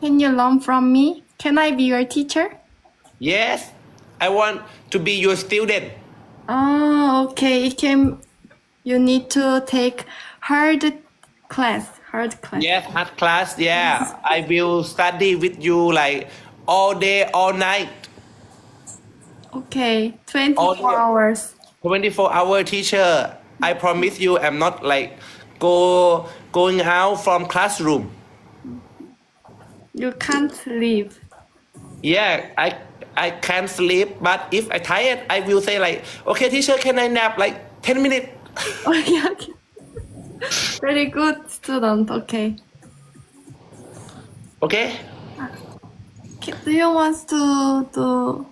Can you learn from me? Can I be your teacher? Yes, I want to be your student. Oh, okay. It can. You need to take hard class. Hard class. Yes, hard class. Yeah, I will study with you like all day, all night. Okay. Twenty-four Oh, yeah. hours. 24 hour teacher. I promise you, I'm not like go going out from classroom. You can't leave. Yeah, I I can't sleep, but if I tired, I will say like, okay, teacher, can I nap like 10 minutes? Okay. okay. Very good student. Okay. Okay? Do you want to do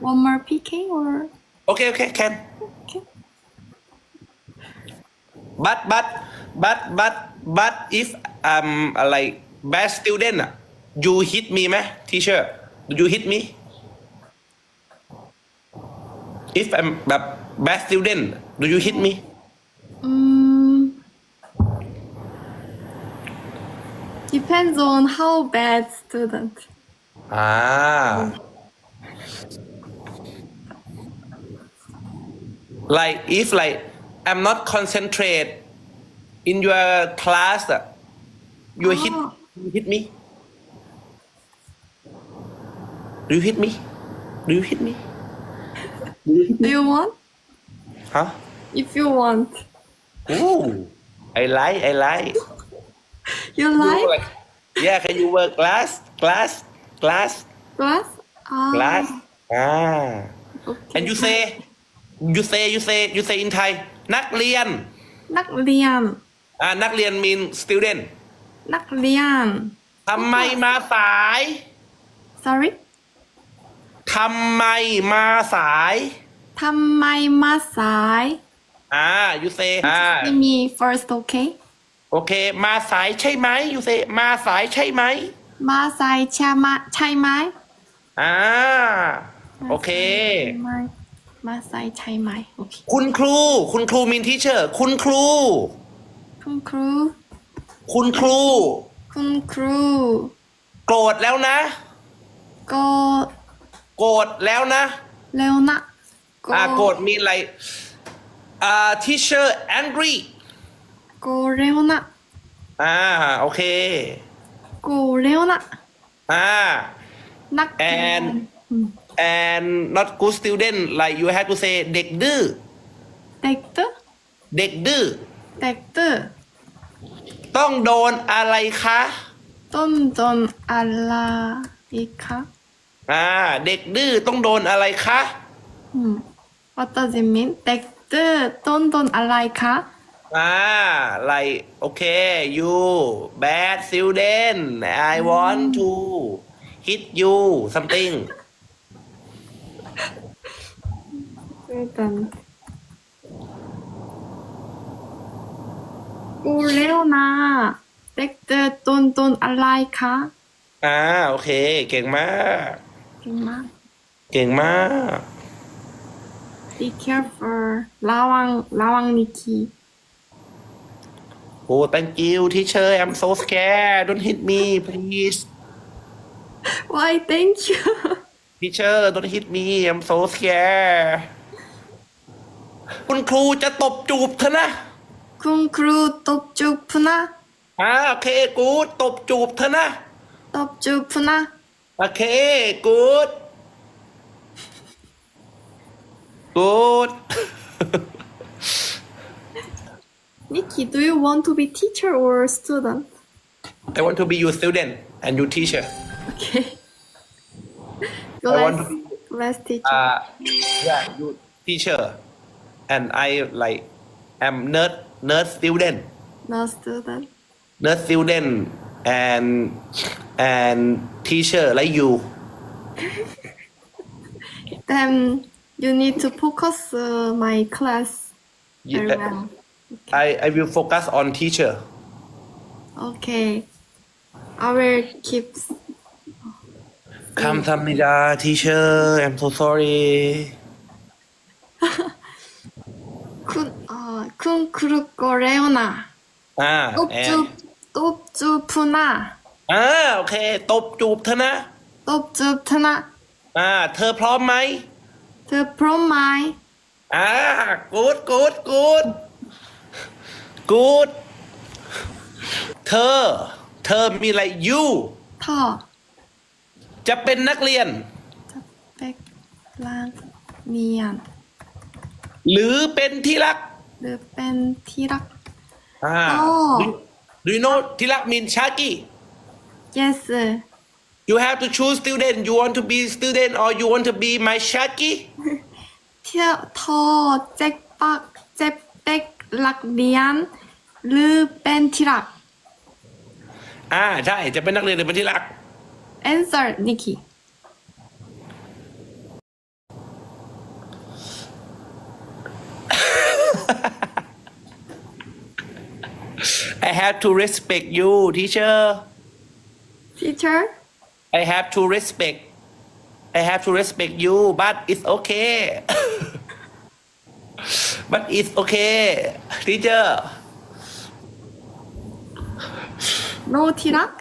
one more PK or? Okay, okay, can. Okay. But but but but but if I'm uh, like bad student, ah, you hit me, meh, teacher? Do you hit me? If I'm แบบ bad student, do you hit me? Mm, depends on how bad student. Ah. Like if like I'm not concentrate in your class, ah, you hit Oh. you hit me. Do you hit me? Do you hit me? Do you want? Huh? If you want. Ooh, I like, I like. You You like like- yeah, can you work class, class, class, glass? Ah, class? Ah. Okay. And you say, you say, you say, you say in Thai, นักเรียน นักเรียน อ่า นักเรียน mean student นักเรียน ทำไมมาสาย Sorry ทำไมมาสาย ทำไมมาสายอ่า you say อ่า Give me first okay โอเค มาสายใช่ไหม you say มาสายใช่ไหม มาสายใช่ไหมใช่ไหมอ่า โอเค มามาสายใช่ไหมโอเค คุณครู คุณครู mean teacher คุณครู คุณครู คุณครู คุณครูโกรธแล้วนะก็โกรธแล้วนะเร็วนะอ่าโกรธ mean like อ่า teacher angry ก็เร็วนะอ่าโอเคก็เร็วนะอ่า นักเรียน and and not good student like you have to say เด็กดื้อเด็กตื้อเด็กดื้อเด็กตื้อ ต้องโดนอะไรคะ ต้นโดนอะไรอีกคะอ่า เด็กดื้อต้องโดนอะไรคะ อืม What does it mean เด็กตื้อต้นโดนอะไรคะอ่า like okay you bad student I want to hit you something 일단กู เร็วนะเด็กตื้อต้นโดนอะไรคะอ่าโอเค เก่งมาก เก่งมาก เก่งมาก Be careful ระวังระวังนิคีโอ้ thank you teacher I'm so scared don't hit me please Why thank you teacher don't hit me I'm so scared คุณครูจะตบจูบเธอนะ คุณครูตบจูบนะ อ่า โอเค กูดตบจูบเธอนะ ตบจูบนะ โอเค กูด กูด Nikki do you want to be teacher or student I want to be your student and your teacher Okay I want Glass to be glass teacher uh yeah you teacher and I like am nerd nerd student no student nerd student and and teacher like you then you need to focus uh, my class very Yeah. well I I will focus on teacher Okay I will keep คำธรรมดา teacher I'm so sorry อคุณครูก็เร็วนะอ่าตบจูบ and ตบจูบนะอ่าโอเค ตบจูบเธอนะตบจูบเธอนะอ่า เธอพร้อมไหมเธอพร้อมไหมอ่ากูดกูดกูดกูดเธอ เธอมีอะไร you ท่อจะเป็นนักเรียน จะเป็กล้างเนียนหรือเป็นที่รัก หรือเป็นที่รัก อ่าอ๋อ do do you know ที่รัก mean shaki yes you have to choose student you want to be student or you want to be my shaki เที่ยวทอเจ็กปักเจ็บเป็กลักเรียนหรือเป็นที่รัก อ่า ใช่ จะเป็นนักเรียนหรือเป็นที่รัก answer Nikki I have to respect you teacher teacher I have to respect I have to respect you but it's okay but it's okay teacher no ที่รัก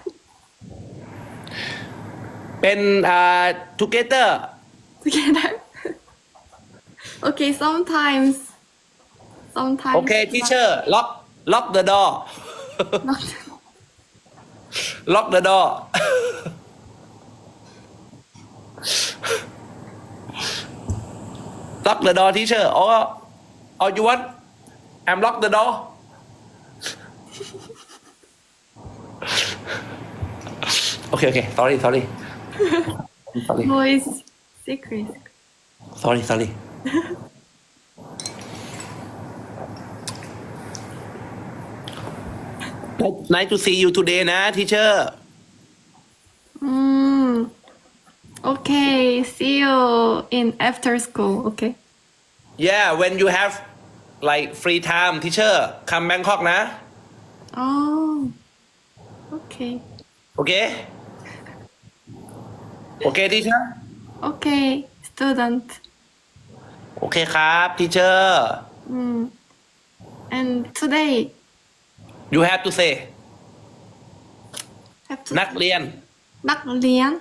เป็นอ่า together together okay sometimes sometimes โอเค teacher lock lock the door not lock the door. Lock the door teacher. Or or you want? I'm lock the door. Okay okay. Sorry sorry. Sorry. Voice secret. Sorry sorry nice to see you today นะ teacher mm. okay see you in after school okay yeah when you have like free time teacher come Bangkok นะ oh okay โอเค โอเค teacher okay student โอเคครับ teacher mm. and today you have to say have to นักเรียน นักเรียน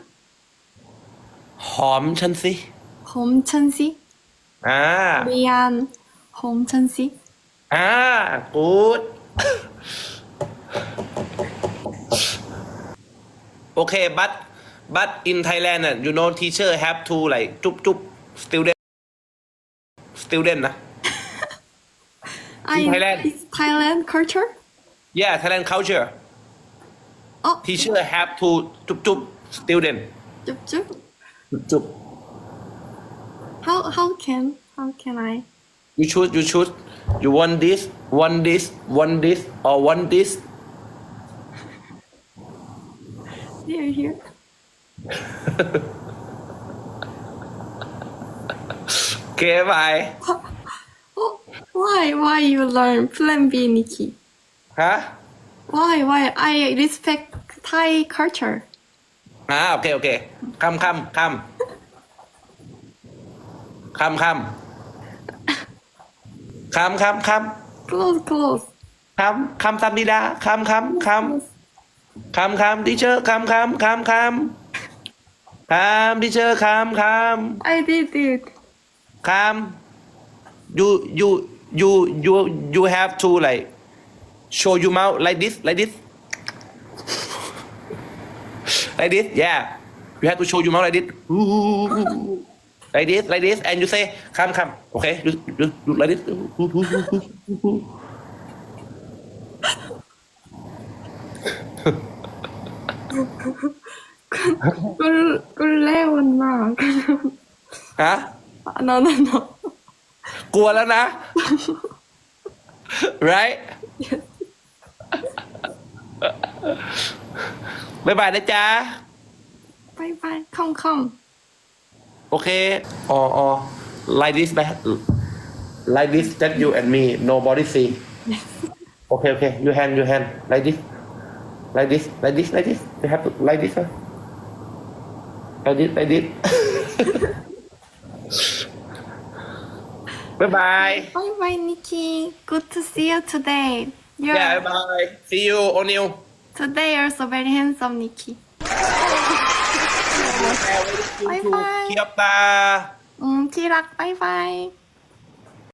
หอมฉันสิ ผมฉันสิอ่า เรียนผมฉันสิอ่า good โอเค but but in Thailand อะ you know teacher have to like จุ๊บจุ๊บ student student นะ I Thailand. it's Thailand culture Yeah, Thailand culture. Oh. Teacher have to chup chup student. Chup chup. Chup chup. How how can how can I? You choose you choose. You want this, want this, want this, or want this. Here here. okay, bye. Oh, why why you learn plan B, Nikki? ฮะ why why I respect Thai culture อ่าโอเคโอเคคำคำคำคำคำคำคำค close close ำคำคำสัมดิดาคำคำคำคำคำดิเชอร์คำคำคำคำคำดิเชอร์คำค I did it ำคำ you you you you you have to like show your mouth like this like this like this yeah you have to show your mouth like this like this like this and you say come come okay you, you, you like this good good level มากฮะ no no no กลัวแล้วนะ right บ๊ายบายนะจ๊ะ bye bye come come โอเคอ๋ออ๋อ like this ไหม like this that you and me nobody see โอเค โอเค you hand you hand like this like this like this like this you have to like this นะ like this like this บ๊ายบาย bye bye Nikki good to see you today You're Yeah, bye. See you, O'Neill. today also very handsome, Nikki. Bye bye. Bye bye. Bye bye. Mm, bye bye.